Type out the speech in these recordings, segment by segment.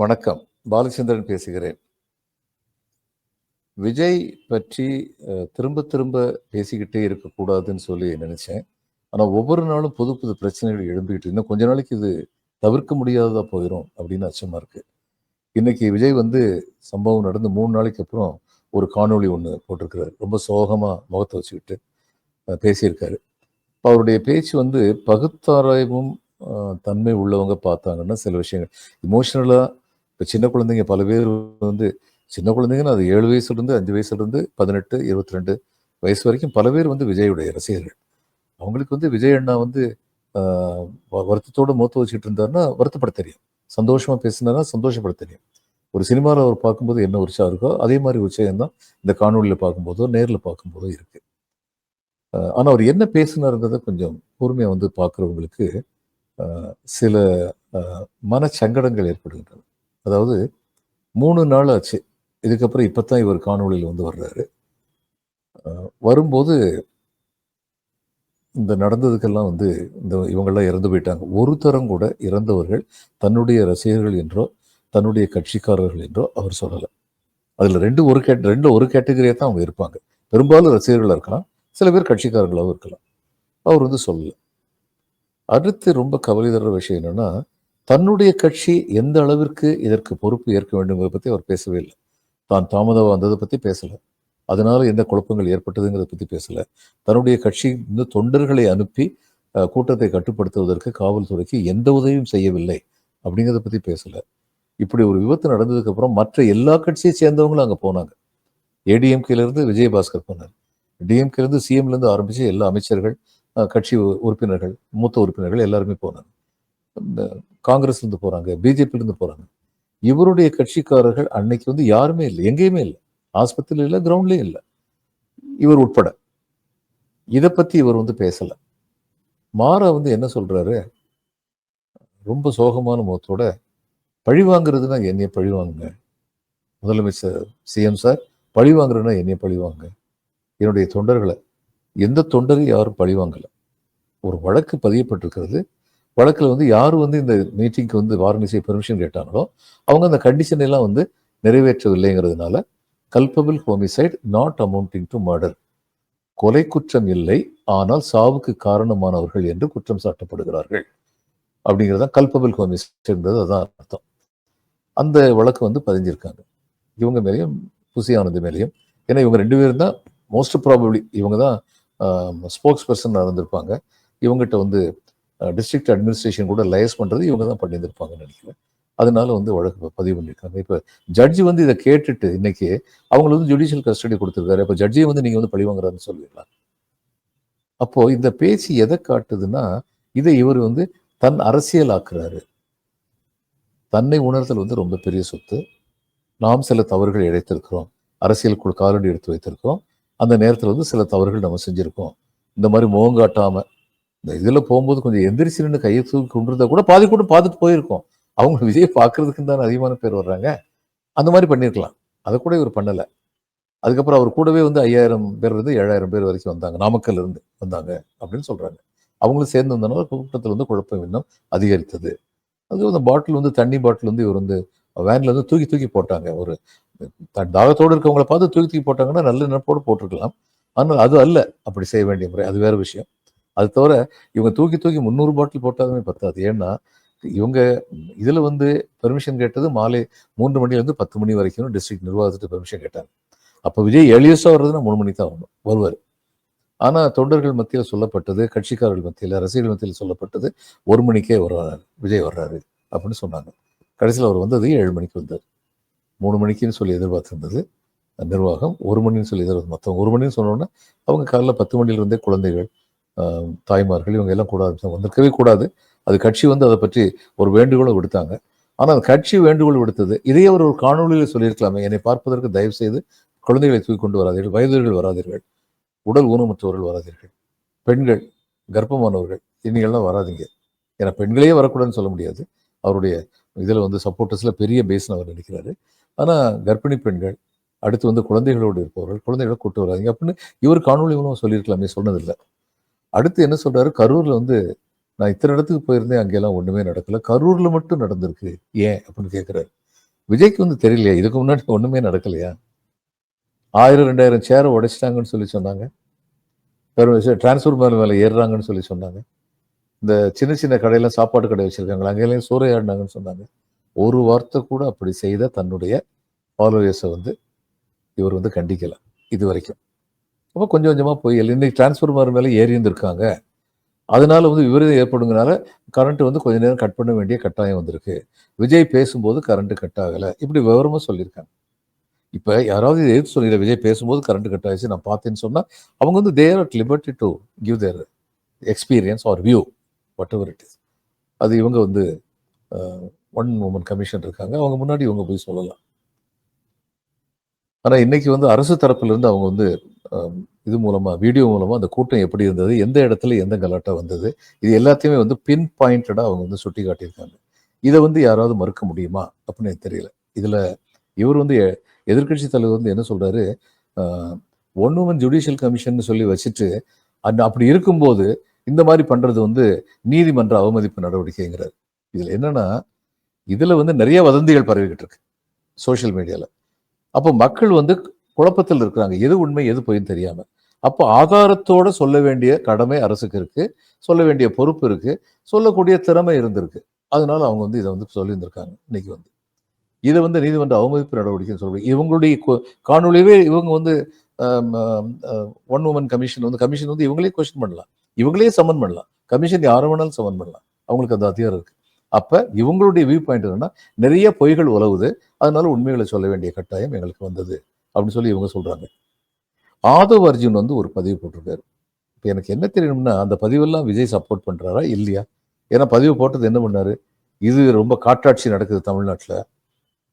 வணக்கம். பாலச்சந்திரன் பேசுகிறேன். விஜய் பற்றி திரும்ப திரும்ப பேசிக்கிட்டே இருக்கக்கூடாதுன்னு சொல்லி நினைச்சேன். ஆனால் ஒவ்வொரு நாளும் புது புது பிரச்சனைகள் எழும்பிக்கிட்டு இன்னும் கொஞ்ச நாளைக்கு இது தவிர்க்க முடியாததா போயிடும் அப்படின்னு அச்சமா இருக்கு. இன்னைக்கு விஜய் வந்து சம்பவம் நடந்து மூணு நாளைக்கு அப்புறம் ஒரு காணொளி ஒன்று போட்டிருக்கிறாரு. ரொம்ப சோகமா முகத்தை வச்சுக்கிட்டு பேசியிருக்காரு. இப்போ அவருடைய பேச்சு வந்து பகுத்தாராயமும் தன்மை உள்ளவங்க பார்த்தாங்கன்னா சில விஷயங்கள். இமோஷனலா இப்போ சின்ன குழந்தைங்க பல பேர் வந்து சின்ன குழந்தைங்கன்னா அது ஏழு வயசுலேருந்து அஞ்சு வயசுலேருந்து பதினெட்டு இருபத்தி ரெண்டு வயசு வரைக்கும் பல பேர் வந்து விஜயுடைய ரசிகர்கள். அவங்களுக்கு வந்து விஜய் அண்ணா வந்து வருத்தத்தோடு மூத்த வச்சுட்டு இருந்தாருன்னா வருத்தப்பட தெரியும். சந்தோஷமாக பேசினாருன்னா சந்தோஷப்பட தெரியும். ஒரு சினிமாவில் அவர் பார்க்கும்போது என்ன உற்சாகம் இருக்கோ அதே மாதிரி உற்சாகம் தான் இந்த காணொலியில் பார்க்கும்போதோ நேரில் பார்க்கும்போதோ இருக்குது ஆனால் அவர் என்ன பேசினாருங்கிறத கொஞ்சம் பொறுமையாக வந்து பார்க்குறவங்களுக்கு சில மனச்சங்கடங்கள் ஏற்படுகின்றன. அதாவது மூணு நாள் ஆச்சு இதுக்கப்புறம் இப்பதான் இவர் காணொலியில் வந்து வர்றாரு. வரும்போது இந்த நடந்ததுக்கெல்லாம் வந்து இந்த இவங்கெல்லாம் இறந்து போயிட்டாங்க. ஒரு தரம் கூட இறந்தவர்கள் தன்னுடைய ரசிகர்கள் என்றோ தன்னுடைய கட்சிக்காரர்கள் என்றோ அவர் சொல்லலை. அதுல ரெண்டு ஒரு கேட் ரெண்டு ஒரு கேட்டகரியா தான் அவங்க இருப்பாங்க. பெரும்பாலும் ரசிகர்களா இருக்கலாம் சில பேர் கட்சிக்காரர்களாகவும் இருக்கலாம். அவர் வந்து சொல்லலை. அடுத்து ரொம்ப கவலை தர விஷயம் என்னன்னா தன்னுடைய கட்சி எந்த அளவிற்கு இதற்கு பொறுப்பு ஏற்க வேண்டுங்கிறத பத்தி அவர் பேசவே இல்லை. தான் தாமதமாக வந்ததை பத்தி பேசல. அதனால எந்த குழப்பங்கள் ஏற்பட்டதுங்கிறத பத்தி பேசல. தன்னுடைய கட்சி இந்த தொண்டர்களை அனுப்பி அஹ், கூட்டத்தை கட்டுப்படுத்துவதற்கு காவல்துறைக்கு எந்த உதவியும் செய்யவில்லை அப்படிங்கிறத பத்தி பேசல. இப்படி ஒரு விபத்து நடந்ததுக்கு அப்புறம் மற்ற எல்லா கட்சியை சேர்ந்தவங்களும் அங்க போனாங்க. ஏடிஎம்கேலேருந்து விஜயபாஸ்கர் போனார். டிஎம்கேலேருந்து இருந்து சிஎம்ல இருந்து ஆரம்பிச்சு எல்லா அமைச்சர்கள் அஹ், கட்சி உ- உறுப்பினர்கள் மூத்த உறுப்பினர்கள் எல்லாருமே போனாங்க. காங்கிரஸ்லேருந்து காங்கிரஸ்ல இருந்து போறாங்க இருந்து போறாங்க. இவருடைய கட்சிக்காரர்கள் அன்னைக்கு வந்து யாருமே இல்லை எங்கேயுமே இல்லை. ஆஸ்பத்திரியில இல்லை கிரவுண்ட்லயும் இல்லை. இவர் உட்பட. இதை பத்தி இவர் வந்து பேசல. மாறா வந்து என்ன சொல்றாரு? ரொம்ப சோகமான முகத்தோட பழி வாங்குறதுன்னா என்னைய பழி வாங்குங்க. முதலமைச்சர் சிஎம் சார் பழி வாங்குறதுன்னா என்னைய பழி வாங்க என்னுடைய தொண்டர்களை எந்த தொண்டரையும் யாரும் பழி வாங்கலை. ஒரு வழக்கு பதியப்பட்டிருக்கிறது வழக்கில் வந்து யார் வந்து இந்த மீட்டிங்க்கு வந்து வாரணாசி பெர்மிஷன் கேட்டாங்களோ அவங்க அந்த கண்டிஷன் எல்லாம் வந்து நிறைவேற்றவில்லைங்கிறதுனால culpable homicide not amounting to murder கொலை குற்றம் இல்லை ஆனால் சாவுக்கு காரணமானவர்கள் என்று குற்றம் சாட்டப்படுகிறார்கள். அப்படிங்கிறது தான் கல்பபிள் ஹோமிசைட்ங்கிறது அதான் அர்த்தம். அந்த வழக்கு வந்து பதிஞ்சிருக்காங்க. இவங்க மேலேயும் புசி ஆனந்த் மேலேயும். ஏன்னா இவங்க ரெண்டு பேரும் தான் மோஸ்ட் ப்ராபப்ளி இவங்க தான் ஸ்போக்ஸ் பர்சன் இருந்திருப்பாங்க. இவங்ககிட்ட வந்து டிஸ்ட்ரிக்ட் அட்மினிஸ்ட்ரேஷன் கூட லைஸ் பண்ணுறது இவங்க தான் பண்ணியிருந்திருப்பாங்கன்னு நினைக்கிறேன். அதனால வந்து வழக்கு பதிவு பண்ணியிருக்காங்க. இப்போ ஜட்ஜி வந்து இதை கேட்டுட்டு இன்னைக்கு அவங்களுக்கு வந்து ஜுடிஷியல் கஸ்டடி கொடுத்துருக்காரு. இப்போ ஜட்ஜியை வந்து நீங்க வந்து பழி வாங்குறாருன்னு சொல்லிடலாம் அப்போ இந்த பேச்சு எதை காட்டுதுன்னா இதை இவர் வந்து தன் அரசியல் ஆக்குறாரு தன்னை உணர்தல் வந்து ரொம்ப பெரிய சொத்து. நாம் சில தவறுகள் இழைத்திருக்கிறோம். அரசியலுக்குள் காலடி எடுத்து வைத்திருக்கிறோம். அந்த நேரத்தில் வந்து சில தவறுகள் நம்ம செஞ்சுருக்கோம். இந்த மாதிரி முகங்காட்டாம இந்த இதில் போகும்போது கொஞ்சம் எந்திரிச்சு நின்று கையை தூக்கி கொண்டிருந்தா கூட பாதி கூட பார்த்துட்டு போயிருக்கோம். அவங்க விஜய் பார்க்கறதுக்கு தானே அதிகமான பேர் வர்றாங்க. அந்த மாதிரி பண்ணியிருக்கலாம் அதை கூட இவர் பண்ணலை. அதுக்கப்புறம் அவர் கூடவே வந்து ஐயாயிரம் பேர் இருந்து ஏழாயிரம் பேர் வரைக்கும் வந்தாங்க. நாமக்கல்ல இருந்து வந்தாங்க அப்படின்னு சொல்றாங்க. அவங்களும் சேர்ந்து வந்தனால கூட்டத்தில் வந்து குழப்பம் இன்னும் அதிகரித்தது. அது அந்த பாட்டில் வந்து தண்ணி பாட்டில் வந்து இவர் வந்து வேன்ல வந்து தூக்கி தூக்கி போட்டாங்க. ஒரு த- தாகத்தோடு இருக்கவங்கள பார்த்து தூக்கி தூக்கி போட்டாங்கன்னா நல்ல நினைப்போடு போட்டிருக்கலாம். ஆனால் அது அல்ல. அப்படி செய்ய வேண்டிய முறை. அது வேற விஷயம். அது தவிர இவங்க தூக்கி தூக்கி முந்நூறு பாட்டில் போட்டாலுமே பத்தாது. ஏன்னா இவங்க இதில் வந்து பெர்மிஷன் கேட்டது மாலை மூன்று மணிலேருந்து பத்து மணி வரைக்கும் டிஸ்ட்ரிக்ட் நிர்வாகத்துக்கு பெர்மிஷன் கேட்டாங்க. அப்போ விஜய் எளியஸா வர்றதுன்னா மூணு மணி தான் வரணும் வருவார். ஆனால் தொண்டர்கள் மத்தியில் சொல்லப்பட்டது கட்சிக்காரர்கள் மத்தியில் ரசிகர்கள் மத்தியில் சொல்லப்பட்டது ஒரு மணிக்கே வருவார் விஜய் வர்றாரு அப்படின்னு சொன்னாங்க. கடைசியில் அவர் வந்தது ஏழு மணிக்கு வந்தார். மூணு மணிக்குன்னு சொல்லி எதிர்பார்த்துருந்தது நிர்வாகம் ஒரு மணின்னு சொல்லி எதிர்பார்த்து மொத்தம் ஒரு மணின்னு சொன்னோன்னா அவங்க காலைல பத்து மணியிலிருந்தே குழந்தைகள் தாய்மார்கள் இவங்க எல்லாம் கூட வந்திருக்கவே கூடாது. அது கட்சி வந்து அதை பற்றி ஒரு வேண்டுகோளை விடுத்தாங்க. ஆனால் அந்த கட்சி வேண்டுகோள் விடுத்தது இதையே அவர் ஒரு காணொலியில் சொல்லியிருக்கலாமே என்னை பார்ப்பதற்கு தயவு செய்து குழந்தைகளை தூக்கி கொண்டு வராதீர்கள் வயதுகள் வராதீர்கள் உடல் ஊனமுற்றவர்கள் வராதீர்கள் பெண்கள் கர்ப்பமானவர்கள் இன்னைகள்லாம் வராதீங்க. ஏன்னா பெண்களே வரக்கூடாதுன்னு சொல்ல முடியாது. அவருடைய இதில் வந்து சப்போர்ட்டர்ஸில் பெரிய பேஸ்னு அவர் நினைக்கிறாரு. ஆனால் கர்ப்பிணி பெண்கள் அடுத்து வந்து குழந்தைகளோடு இருப்பவர்கள் குழந்தைகளை கூட்டு வராதீங்க அப்படின்னு இவர் காணொலி மூலம் சொல்லியிருக்கலாமே சொன்னதில்லை. அடுத்து என்ன சொல்றாரு? கரூர்ல வந்து நான் இத்தனை இடத்துக்கு போயிருந்தேன் அங்கெல்லாம் ஒண்ணுமே நடக்கல. கரூர்ல மட்டும் நடந்திருக்கு. ஏன்? அப்படின்னு கேட்கிறாரு விஜய்க்கு வந்து தெரியலையா? இதுக்கு முன்னாடி ஒண்ணுமே நடக்கலையா? ஆயிரம் ரெண்டாயிரம் சேரை உடைச்சிட்டாங்கன்னு சொல்லி சொன்னாங்க. டிரான்ஸ்ஃபர் மேல மேலே ஏறுறாங்கன்னு சொல்லி சொன்னாங்க. இந்த சின்ன சின்ன கடையெல்லாம் சாப்பாடு கடை வச்சிருக்காங்களா அங்கேயும் சூறையாடினாங்கன்னு சொன்னாங்க. ஒரு வார்த்தை கூட அப்படி செய்த தன்னுடைய ஃபாலோயர்ஸை வந்து இவர் வந்து கண்டிக்கலாம் இது வரைக்கும். அப்போ கொஞ்சம் கொஞ்சமாக போய் இன்னைக்கு டிரான்ஸ்ஃபார்மர் மேலே ஏறி இருந்திருக்காங்க. அதனால வந்து விபரீதம் ஏற்படுங்கனால கரண்ட் வந்து கொஞ்ச நேரம் கட் பண்ண வேண்டிய கட்டாயம் வந்திருக்கு. விஜய் பேசும்போது கரண்ட் கட் ஆகலை. இப்படி விவரமாக சொல்லியிருக்காங்க. இப்போ யாராவது இதை எதிர்த்து சொல்லிடுற விஜய் பேசும்போது கரண்ட் கட் ஆயிடுச்சு நான் பார்த்தேன்னு சொன்னால் அவங்க வந்து they're at liberty to give their experience or view whatever it is அது இவங்க வந்து ஒன் உமன் கமிஷன் இருக்காங்க. அவங்க முன்னாடி இவங்க போய் சொல்லலாம். ஆனால் இன்னைக்கு வந்து அரசு தரப்புலேருந்து அவங்க வந்து இது மூலமாக வீடியோ மூலமாக அந்த கூட்டம் எப்படி இருந்தது எந்த இடத்துல எந்த கலாட்டா வந்தது இது எல்லாத்தையுமே வந்து பின் பாயிண்டடாக அவங்க வந்து சுட்டி காட்டியிருக்காங்க இதை வந்து யாராவது மறுக்க முடியுமா அப்படின்னு எனக்கு தெரியல. இதில் இவர் வந்து எதிர்க்கட்சி தலைவர் வந்து என்ன சொல்கிறாரு ஒன் உமன் ஜுடிஷியல் கமிஷன் சொல்லி வச்சுட்டு அந் அப்படி இருக்கும்போது இந்த மாதிரி பண்ணுறது வந்து நீதிமன்ற அவமதிப்பு நடவடிக்கைங்கிறார். இதில் என்னென்னா இதில் வந்து நிறைய வதந்திகள் பரவிக்கிட்டு இருக்கு சோஷியல் மீடியாவில் அப்போ மக்கள் வந்து குழப்பத்தில் இருக்கிறாங்க. எது உண்மை எது பொய்ன்னு தெரியாமல் அப்போ ஆதாரத்தோட சொல்ல வேண்டிய கடமை அரசுக்கு இருக்குது சொல்ல வேண்டிய பொறுப்பு இருக்குது சொல்லக்கூடிய திறமை இருந்திருக்கு. அதனால அவங்க வந்து இதை வந்து சொல்லியிருந்திருக்காங்க. இன்னைக்கு வந்து. இதை வந்து நீதிமன்ற அவமதிப்பு நடவடிக்கைன்னு சொல்றாங்க இவங்களுடைய காணொலியவே இவங்க வந்து ஒன் உமன் கமிஷன் வந்து கமிஷன் வந்து இவங்களே கொஸ்டின் பண்ணலாம். இவங்களே சமன் பண்ணலாம். கமிஷன் யாரை வேணாலும் சமன் பண்ணலாம். அவங்களுக்கு அந்த அதிகாரம் இருக்குது அப்போ இவங்களுடைய வியூ பாயிண்ட் என்னன்னா நிறைய பொய்கள் உலவுது. அதனால உண்மைகளை சொல்ல வேண்டிய கட்டாயம் எங்களுக்கு வந்தது. அப்படின்னு சொல்லி இவங்க சொல்கிறாங்க ஆதவ் அர்ஜுன் வந்து ஒரு பதிவு போட்டிருக்காரு. இப்போ எனக்கு என்ன தெரியணும்னா அந்த பதிவெல்லாம் விஜய் சப்போர்ட் பண்ணுறாரா இல்லையா? ஏன்னா பதிவு போட்டது என்ன பண்ணார்? இது ரொம்ப காட்டாட்சி நடக்குது தமிழ்நாட்டில்.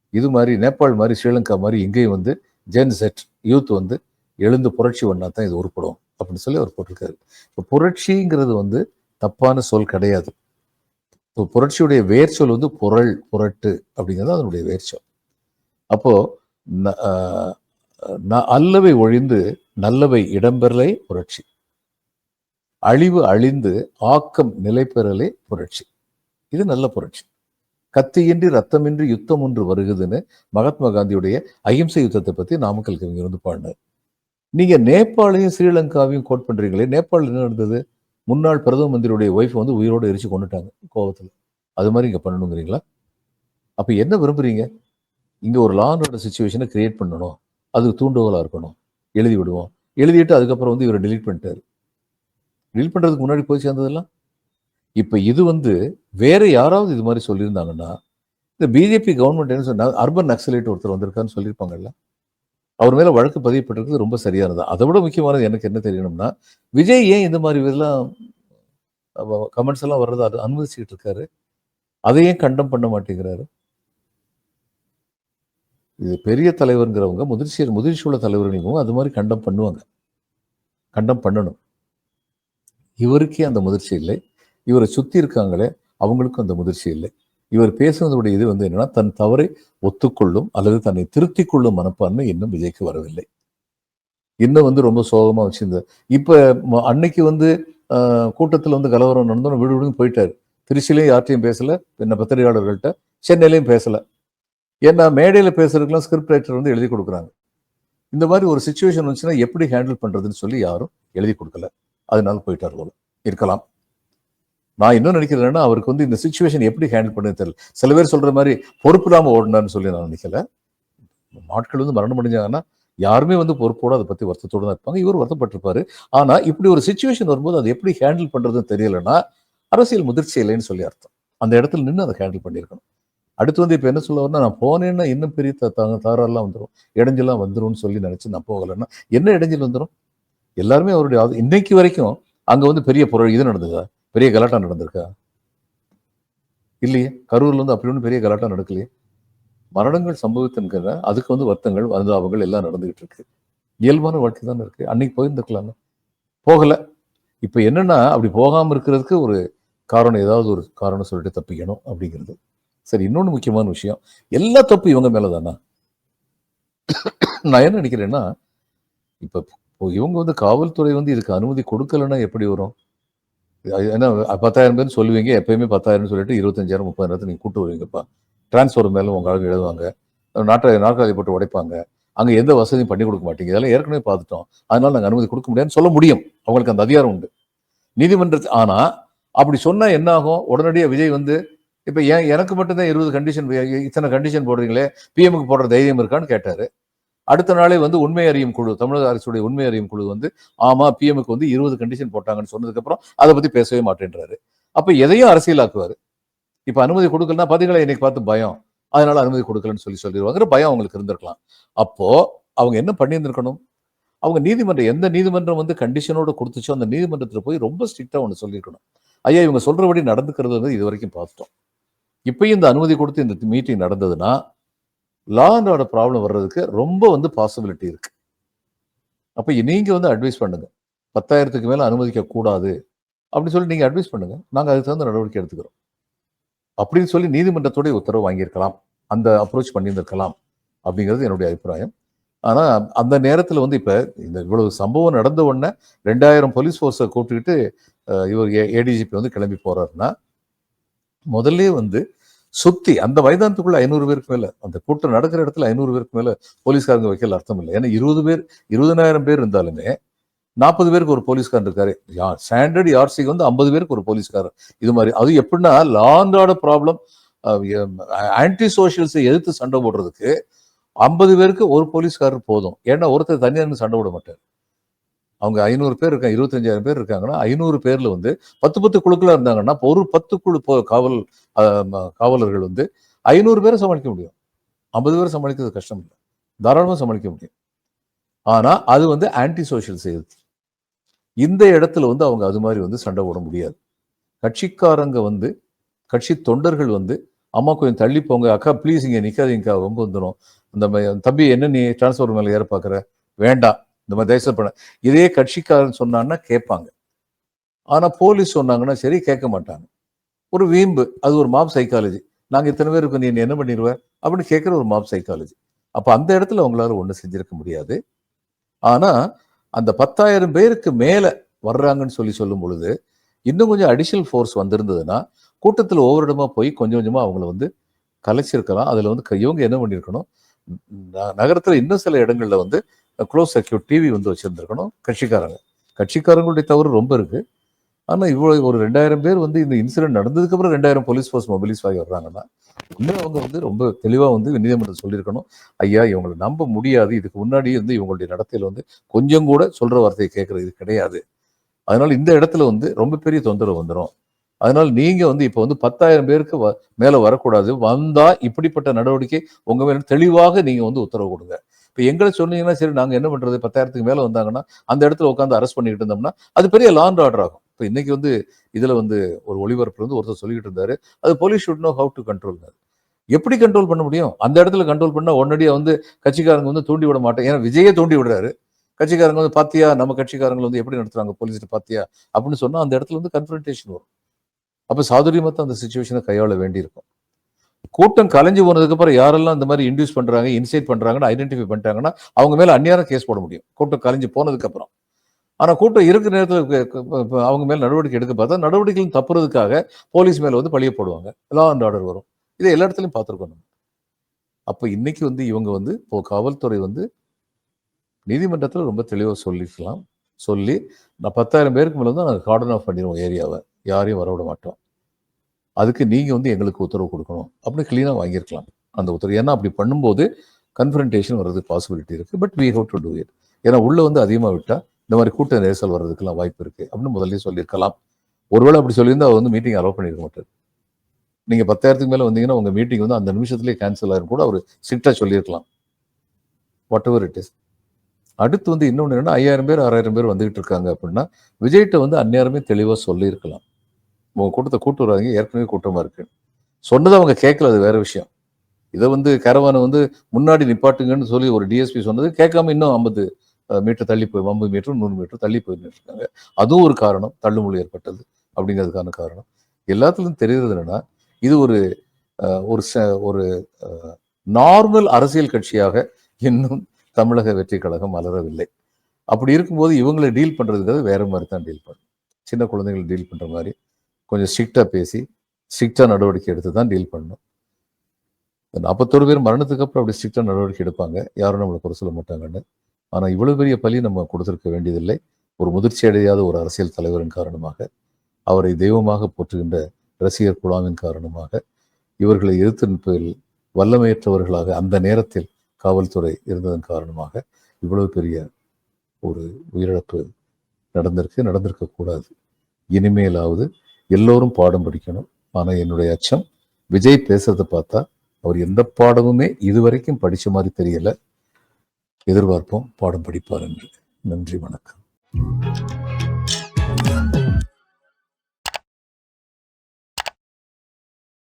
இது மாதிரி நேபாள் மாதிரி ஸ்ரீலங்கா மாதிரி இங்கேயும் வந்து ஜென் செட் யூத் வந்து எழுந்து புரட்சி பண்ணால் தான் இது உருப்படும் அப்படின்னு சொல்லி அவர் போட்டிருக்காரு. இப்போ புரட்சிங்கிறது வந்து தப்பான சொல் கிடையாது. இப்போ புரட்சியுடைய வேர்ச்சொல் வந்து புரள் புரட்டு அப்படிங்கிறது அதனுடைய வேர்ச்சொல். அப்போது ந- அல்லவை ஒழிந்து நல்லவை இடம்பெறலே புரட்சி. அழிவு அழிந்து ஆக்கம் நிலை பெறலே புரட்சி. இது நல்ல புரட்சி. கத்தியின்றி ரத்தமின்றி யுத்தம் ஒன்று வருகுதுன்னு மகாத்மா காந்தியுடைய அகிம்சை யுத்தத்தை பற்றி நாமக்கல் கவிஞர் வந்து பாடினார். நீங்கள் நேபாளையும் ஸ்ரீலங்காவையும் கோட் பண்ணுறீங்களே நேபாளில் என்ன நடந்தது? முன்னாள் பிரதம மந்திரியுடைய ஒய்ஃப் வந்து உயிரோடு எரிச்சு கொண்டுட்டாங்க கோபத்தில் அது மாதிரி இங்கே பண்ணணுங்கிறீங்களா? அப்போ என்ன விரும்புகிறீங்க இங்கே ஒரு லானோட சுச்சுவேஷனை கிரியேட் பண்ணணும். அதுக்கு தூண்டுகோலாக இருக்கணும். எழுதி விடுவோம். எழுதிட்டு அதுக்கப்புறம் வந்து இவரை டெலீட் பண்ணிட்டாரு. டிலீட் பண்ணுறதுக்கு முன்னாடி போய் சேர்ந்ததெல்லாம்? இப்போ இது வந்து வேறு யாராவது இது மாதிரி சொல்லியிருந்தாங்கன்னா இந்த பிஜேபி கவர்மெண்ட் என்ன சொன்னால் அர்பன் நக்சலைட் ஒருத்தர் வந்திருக்கான்னு சொல்லியிருப்பாங்கல்ல? அவர் மேலே வழக்கு பதியப்பட்டிருக்கிறது ரொம்ப சரியானது. அதை விட முக்கியமானது எனக்கு என்ன தெரியணும்னா விஜய் ஏன் இந்த மாதிரி இதெல்லாம் கமெண்ட்ஸ் எல்லாம் வர்றதை அது அனுமதிச்சுக்கிட்டு இருக்காரு? அதை ஏன் கண்டம் பண்ண மாட்டேங்கிறாரு? இது பெரிய தலைவருங்கிறவங்க முதிர்ச்சி முதிர்ச்சி உள்ள தலைவர்களும் அது மாதிரி கண்டம் பண்ணுவாங்க. கண்டம் பண்ணணும். இவருக்கே அந்த முதிர்ச்சி இல்லை. இவரை சுற்றி இருக்காங்களே அவங்களுக்கும் அந்த முதிர்ச்சி இல்லை. இவர் பேசுனதுடைய இது வந்து என்னன்னா தன் தவறை ஒத்துக்கொள்ளும் அல்லது தன்னை திருத்தி கொள்ளும் மனப்பான்மை இன்னும் விஜய்க்கு வரவில்லை. இன்னும் வந்து ரொம்ப சோகமாக வச்சிருந்த இப்போ அன்னைக்கு வந்து கூட்டத்தில் வந்து கலவரம் நடந்தோன்னு வீடு வீடு போயிட்டார். திருச்சியிலையும் யார்ட்டையும் பேசலை என்ன பத்திரிகையாளர்கள்ட்ட சென்னையிலையும் பேசலை. ஏன்னா மேடையில் பேசுறதுக்கெல்லாம் ஸ்கிரிப்ட் ரைட்டர் வந்து எழுதி கொடுக்குறாங்க. இந்த மாதிரி ஒரு சுச்சுவேஷன் வந்துச்சுன்னா எப்படி ஹேண்டில் பண்றதுன்னு சொல்லி யாரும் எழுதி கொடுக்கல. அதனால போயிட்டார் போல. இருக்கலாம். நான் இன்னும் நினைக்கிறேன்னா அவருக்கு வந்து இந்த சுச்சுவேஷன் எப்படி ஹேண்டில் பண்ணது தெரியல. சில பேர் சொல்ற மாதிரி பொறுப்பு இல்லாமல் ஓடினான்னு சொல்லி நான் நினைக்கல. நாட்கள் வந்து மரணம் அடைஞ்சாங்கன்னா யாருமே வந்து பொறுப்போட அதை பத்தி வருத்தத்தோட தான் இருப்பாங்க. இவர் வருத்தப்பட்டிருப்பாரு. ஆனால் இப்படி ஒரு சுச்சுவேஷன் வரும்போது அதை எப்படி ஹேண்டில் பண்றதுன்னு தெரியலன்னா அரசியல் முதிர்ச்சி இல்லைன்னு சொல்லி அர்த்தம். அந்த இடத்துல நின்று அதை ஹேண்டில் பண்ணியிருக்கணும். அடுத்து வந்து இப்போ என்ன சொல்ல நான் போனேன்னா இன்னும் பெரிய த- த- தகராறுலாம் வந்துடும் இடைஞ்செல்லாம் வந்துரும்னு சொல்லி நினைச்சு நான் போகலைன்னா என்ன இடைஞ்சல் வந்துடும் எல்லாருமே அவருடைய இன்னைக்கு வரைக்கும் அங்க வந்து பெரிய பொருள் இது நடந்ததா? பெரிய கலாட்டா நடந்திருக்கா? இல்லையே. கரூர்ல வந்து அப்படி ஒன்றும் பெரிய கலாட்டா நடக்கலையே. மரணங்கள் சம்பவித்திருக்கிற அதுக்கு வந்து வருத்தங்கள் அனுதாபங்கள் எல்லாம் நடந்துகிட்டு இருக்கு. இயல்பான வாழ்க்கை தானே இருக்கு. அன்னைக்கு போயிருந்துக்கலாம்ல போகல. இப்ப என்னன்னா அப்படி போகாம இருக்கிறதுக்கு ஒரு காரணம் ஏதாவது ஒரு காரணம் சொல்லிட்டு தப்பிக்கணும் அப்படிங்கிறது. சரி இன்னொன்று முக்கியமான விஷயம். எல்லா தப்பு இவங்க மேலே தானா நான் என்ன நினைக்கிறேன்னா இப்போ இவங்க வந்து காவல்துறை வந்து இதுக்கு அனுமதி கொடுக்கலன்னா எப்படி வரும்? ஏன்னா பத்தாயிரம் பேர் சொல்லுவீங்க எப்பயுமே பத்தாயிரம்னு சொல்லிட்டு இருபத்தஞ்சாயிரம் முப்பதாயிரத்தை நீங்கள் கூட்டு வருவீங்கப்பா. டிரான்ஸ்ஃபர் மேலே உங்க ஆளுங்க எழுதுவாங்க நாட்டை நாற்காலி போட்டு உடைப்பாங்க அங்கே எந்த வசதியும் பண்ணி கொடுக்க மாட்டீங்க. இதெல்லாம் ஏற்கனவே பார்த்துட்டோம். அதனால நாங்கள் அனுமதி கொடுக்க முடியாதுன்னு சொல்ல முடியும். அவங்களுக்கு அந்த அதிகாரம் உண்டு. நீதிமன்றத்து ஆனால் அப்படி சொன்னால் என்ன ஆகும்? உடனடியாக விஜய் வந்து இப்போ ஏன் எனக்கு மட்டும்தான் இருபது கண்டிஷன் இத்தனை கண்டிஷன் போடுறீங்களே? பிஎம்க்கு போடுற தைரியம் இருக்கான்னு கேட்டார். அடுத்த நாளே வந்து உண்மை அறியும் குழு தமிழக அரசுடைய உண்மை அறியும் குழு வந்து ஆமா பிஎம்க்கு வந்து இருபது கண்டிஷன் போட்டாங்கன்னு சொன்னதுக்கப்புறம் அதை பற்றி பேசவே மாட்டேன்றாரு. அப்போ எதையும் அரசியலாக்குவார். இப்போ அனுமதி கொடுக்கலன்னா பதிகளை இன்னைக்கு பார்த்து பயம். அதனால அனுமதி கொடுக்கலன்னு சொல்லி சொல்லிடுவாங்கிற பயம் அவங்களுக்கு இருந்திருக்கலாம். அப்போ அவங்க என்ன பண்ணியிருந்திருக்கணும்? அவங்க நீதிமன்றம் எந்த நீதிமன்றம் வந்து கண்டிஷனோட கொடுத்துச்சோ அந்த நீதிமன்றத்தில் போய் ரொம்ப ஸ்ட்ரிக்டாக ஒன்று சொல்லியிருக்கணும். ஐயா இவங்க சொல்றபடி நடந்துக்கிறது வந்து இது வரைக்கும் பார்த்துட்டோம் இப்பயும் இந்த அனுமதி கொடுத்து இந்த மீட்டிங் நடந்ததுன்னா லா அண்ட் ஆர்டர் ப்ராப்ளம் வர்றதுக்கு ரொம்ப வந்து பாசிபிலிட்டி இருக்கு. அப்போ நீங்கள் வந்து அட்வைஸ் பண்ணுங்க. பத்தாயிரத்துக்கு மேலே அனுமதிக்க கூடாது. அப்படின்னு சொல்லி நீங்கள் அட்வைஸ் பண்ணுங்க. நாங்கள் அதுக்கு தகுந்த நடவடிக்கை எடுத்துக்கிறோம். அப்படின்னு சொல்லி நீதிமன்றத்துடைய உத்தரவு வாங்கியிருக்கலாம். அந்த அப்ரோச் பண்ணியிருந்திருக்கலாம். அப்படிங்கிறது என்னுடைய அபிப்பிராயம். ஆனால் அந்த நேரத்தில் வந்து இப்போ இந்த இவ்வளவு சம்பவம் நடந்த உடனே ரெண்டாயிரம் போலீஸ் ஃபோர்ஸை கூப்பிட்டுக்கிட்டு இவர் ஏடிஜிபி வந்து கிளம்பி போகிறாருன்னா முதல்ல வந்து சுத்தி அந்த மைதானத்துக்குள்ள ஐநூறு பேருக்கு மேல அந்த கூட்டம் நடக்கிற இடத்துல ஐநூறு பேருக்கு மேல போலீஸ்காரங்க வைக்கல அர்த்தம் இல்லை. ஏன்னா இருபது பேர் இருபதனாயிரம் பேர் இருந்தாலுமே நாற்பது பேருக்கு ஒரு போலீஸ்காரன் இருக்காரு. ஸ்டாண்டர்ட் யார்சிக்கு வந்து ஐம்பது பேருக்கு ஒரு போலீஸ்காரர். இது மாதிரி அது எப்படின்னா லா ப்ராப்ளம் ஆன்டி சோஷியல்ஸை எதிர்த்து சண்டை போடுறதுக்கு ஐம்பது பேருக்கு ஒரு போலீஸ்காரர் போதும். ஏன்னா ஒருத்தர் தனியாக சண்டை போட மாட்டார். அவங்க ஐநூறு பேர் இருக்காங்க இருபத்தஞ்சாயிரம் பேர் இருக்காங்கன்னா ஐநூறு பேர்ல வந்து பத்து பத்து குழுக்களாக இருந்தாங்கன்னா ஒரு பத்து குழு காவல் காவலர்கள் வந்து ஐநூறு பேரை சமாளிக்க முடியும். ஐம்பது பேரை சமாளிக்கிறது கஷ்டம் இல்லை. தாராளமாக சமாளிக்க முடியும். ஆனால் அது வந்து ஆன்டி சோஷியல் எதிர்த்து இந்த இடத்துல வந்து அவங்க அது மாதிரி வந்து சண்டை போட முடியாது. கட்சிக்காரங்க வந்து கட்சி தொண்டர்கள் வந்து அம்மா கொஞ்சம் தள்ளி போங்க. அக்கா ப்ளீஸ் இங்கே நிக்காதீங்கக்கா. ரொம்ப வந்துடும் அந்த தம்பி என்ன நீ டிரான்ஸ்ஃபர் மேலே ஏற பார்க்குற? வேண்டாம். இந்த மாதிரி தயவுசெய்து பண்ண. இதே கட்சிக்காரன் சொன்னான்னா கேட்பாங்க. ஆனால் போலீஸ் சொன்னாங்கன்னா சரி கேட்க மாட்டாங்க. ஒரு வீம்பு அது ஒரு மாப் சைக்காலஜி நாங்கள் இத்தனை பேருக்கு நீ என்ன பண்ணிடுவ அப்படின்னு கேட்குற ஒரு மாப் சைக்காலஜி அப்போ அந்த இடத்துல அவங்களால ஒன்றும் செஞ்சிருக்க முடியாது. ஆனால் அந்த பத்தாயிரம் பேருக்கு மேலே வர்றாங்கன்னு சொல்லி சொல்லும் பொழுது இன்னும் கொஞ்சம் அடிஷனல் ஃபோர்ஸ் வந்திருந்ததுன்னா கூட்டத்தில் ஒவ்வொரு இடமா போய் கொஞ்சம் கொஞ்சமாக அவங்கள வந்து கலைச்சிருக்கலாம். அதில் வந்து இவங்க என்ன பண்ணியிருக்கணும் நகரத்தில் இன்னும் சில இடங்களில் வந்து க்ளோஸ் சர்க்கியூட் டிவி வந்து வச்சுருந்துருக்கணும். கட்சிக்காரங்க. கட்சிக்காரங்களுடைய தவறு ரொம்ப இருக்கு. ஆனா இவ்வளவு ஒரு ரெண்டாயிரம் பேர் வந்து இந்த இன்சிடென்ட் நடந்ததுக்கு அப்புறம் ரெண்டாயிரம் போலீஸ் ஃபோர்ஸ் மொபிலைஸ் ஆகி வர்றாங்கன்னா இன்னும் அவங்க வந்து ரொம்ப தெளிவா வந்து நீதிமன்றம் சொல்லியிருக்கணும். ஐயா இவங்களை நம்ப முடியாது. இதுக்கு முன்னாடி வந்து இவங்களுடைய நடத்தையில வந்து கொஞ்சம் கூட சொல்ற வார்த்தையை கேட்கறது கிடையாது. அதனால இந்த இடத்துல வந்து ரொம்ப பெரிய தொந்தரவு வந்துடும் அதனால நீங்க வந்து இப்ப வந்து பத்தாயிரம் பேருக்கு வ- மேல வரக்கூடாது. வந்தா இப்படிப்பட்ட நடவடிக்கை உங்க மேல தெளிவாக நீங்க வந்து உத்தரவு கொடுங்க. இப்போ எங்களை சொன்னீங்கன்னா சரி நாங்கள் என்ன பண்ணுறது பத்தாயிரத்துக்கு மேலே வந்தாங்கன்னா அந்த இடத்துல உட்காந்து அரெஸ்ட் பண்ணிக்கிட்டு இருந்தோம்னா அது பெரிய லாண்ட் ஆர்டர் ஆகும். இப்போ இன்னைக்கு வந்து இதில் வந்து ஒரு ஒளிபரப்பு வந்து ஒருத்தர் சொல்லிக்கிட்டு இருந்தாரு அது police should know how to control எப்படி கண்ட்ரோல் பண்ண முடியும்? அந்த இடத்துல கண்ட்ரோல் பண்ணால் உடனடியாக வந்து கட்சிக்காரங்க வந்து தூண்டி விட மாட்டேன். ஏன்னா விஜயே தூண்டி விடுறாரு. கட்சிக்காரங்க வந்து பாத்தியா நம்ம கட்சிக்காரங்களை வந்து எப்படி நடத்துறாங்க போலீஸ்ட்டு பாத்தியா? அப்படின்னு சொன்னால் அந்த இடத்துல வந்து கன்ஃபரன்டேஷன் வரும். அப்போ சாதுரியமாக தான் அந்த சுச்சுவேஷனை கையாள வேண்டியிருக்கும். கூட்டம் கலைஞ்சு போனதுக்கப்புறம் யாரெல்லாம் இந்த மாதிரி இன்டியூஸ் பண்ணுறாங்க இன்சைட் பண்ணுறாங்கன்னு ஐடென்டிஃபை பண்ணிட்டாங்கன்னா அவங்க மேலே அந்நியாரம் கேஸ் போட முடியும். கூட்டம் கலைஞ்சு போனதுக்கப்புறம் ஆனால் கூட்டம் இருக்கிற நேரத்தில் அவங்க மேலே நடவடிக்கை எடுக்க பார்த்தா நடவடிக்கைகள் தப்புறதுக்காக போலீஸ் மேலே வந்து பழிய போடுவாங்க. லா அண்ட் ஆர்டர் வரும். இதை எல்லா இடத்துலையும் பார்த்துருக்கோம் நம்ம. அப்போ இன்னைக்கு வந்து இவங்க வந்து இப்போ காவல்துறை வந்து நீதிமன்றத்தில் ரொம்ப தெளிவாக சொல்லிக்கலாம் சொல்லி நான் பத்தாயிரம் பேருக்கு மேலே வந்து நாங்கள் கார்டன் ஆஃப் பண்ணிடுவோம் ஏரியாவை. யாரையும் வரவிட மாட்டோம். அதுக்கு நீங்கள் வந்து எங்களுக்கு உத்தரவு கொடுக்கணும். அப்படின்னு க்ளீனாக வாங்கியிருக்கலாம். அந்த உத்தரவு. ஏன்னா அப்படி பண்ணும்போது கன்ஃபரன்டேஷன் வர்றது பாசிபிலிட்டி இருக்குது but we have to do it ஏன்னா உள்ளே வந்து அதிகமாக விட்டால் இந்த மாதிரி கூட்ட நெரிசல் வர்றதுக்கெல்லாம் வாய்ப்பு இருக்குது அப்படின்னு முதல்ல சொல்லியிருக்கலாம். ஒருவேளை அப்படி சொல்லியிருந்தால் அவர் வந்து மீட்டிங் அலோவ் பண்ணிருக்க மாட்டார். நீங்கள் பத்தாயிரத்துக்கு மேலே வந்தீங்கன்னா உங்கள் மீட்டிங் வந்து அந்த நிமிஷத்துலேயே கேன்சல் ஆயிரும் கூட அவர் ஸ்ட்ரிக்டாக சொல்லியிருக்கலாம். வாட் எவர் இட் இஸ் அடுத்து வந்து இன்னொன்று என்னன்னா ஐயாயிரம் பேர் ஆறாயிரம் பேர் வந்துகிட்டு இருக்காங்க அப்படின்னா விஜய்கிட்ட வந்து அந்நேரமே தெளிவாக சொல்லியிருக்கலாம். உங்கள் கூட்டத்தை கூட்டு வராதிங்க. ஏற்கனவே கூட்டமாக இருக்குது சொன்னதை அவங்க கேட்கல அது வேற விஷயம். இதை வந்து கரவானை வந்து முன்னாடி நிப்பாட்டுங்கன்னு சொல்லி ஒரு டிஎஸ்பி சொன்னது கேட்காம இன்னும் ஐம்பது மீட்டர் தள்ளி போய் ஐம்பது மீட்டர் நூறு மீட்டர் தள்ளி போயிட்டு இருக்காங்க அதுவும் ஒரு காரணம். தள்ளுமுள்ளு ஏற்பட்டது அப்படிங்கிறதுக்கான காரணம். எல்லாத்துலேயும் தெரியுறது என்னன்னா இது ஒரு ஒரு ச- ஒரு நார்மல் அரசியல் கட்சியாக இன்னும் தமிழக வெற்றி கழகம் மலரவில்லை. அப்படி இருக்கும்போது இவங்களை டீல் பண்றதுக்காக வேற மாதிரி தான் டீல் பண்ணும். சின்ன குழந்தைங்களை டீல் பண்ணுற மாதிரி கொஞ்சம் ஸ்ட்ரிக்டாக பேசி ஸ்ட்ரிக்டாக நடவடிக்கை எடுத்து தான் டீல் பண்ணணும். இந்த நாற்பத்தோரு பேர் மரணத்துக்கு அப்புறம் அப்படி ஸ்ட்ரிக்டாக நடவடிக்கை எடுப்பாங்க. யாரும் நம்மளை குறை சொல்ல மாட்டாங்கன்னு. ஆனால் இவ்வளவு பெரிய பலி நம்ம கொடுத்திருக்க வேண்டியதில்லை. ஒரு முதிர்ச்சி அடையாத ஒரு அரசியல் தலைவரின் காரணமாக அவரை தெய்வமாக போற்றுகின்ற ரசிகர் குழாமின் காரணமாக இவர்களை எதிர்த்து நிற்பதில் வல்லமையற்றவர்களாக அந்த நேரத்தில் காவல்துறை இருந்ததன் காரணமாக இவ்வளவு பெரிய ஒரு உயிரிழப்பு நடந்திருக்கு நடந்திருக்க கூடாது இனிமேலாவது எல்லோரும் பாடம் படிக்கணும். ஆனால் என்னுடைய அச்சம் விஜய் பேசுறதை பார்த்தா அவர் எந்த பாடமுமே இதுவரைக்கும் படிச்ச மாதிரி தெரியல. எதிர்பார்ப்போம் பாடம் படிப்பார் என்று. நன்றி வணக்கம்.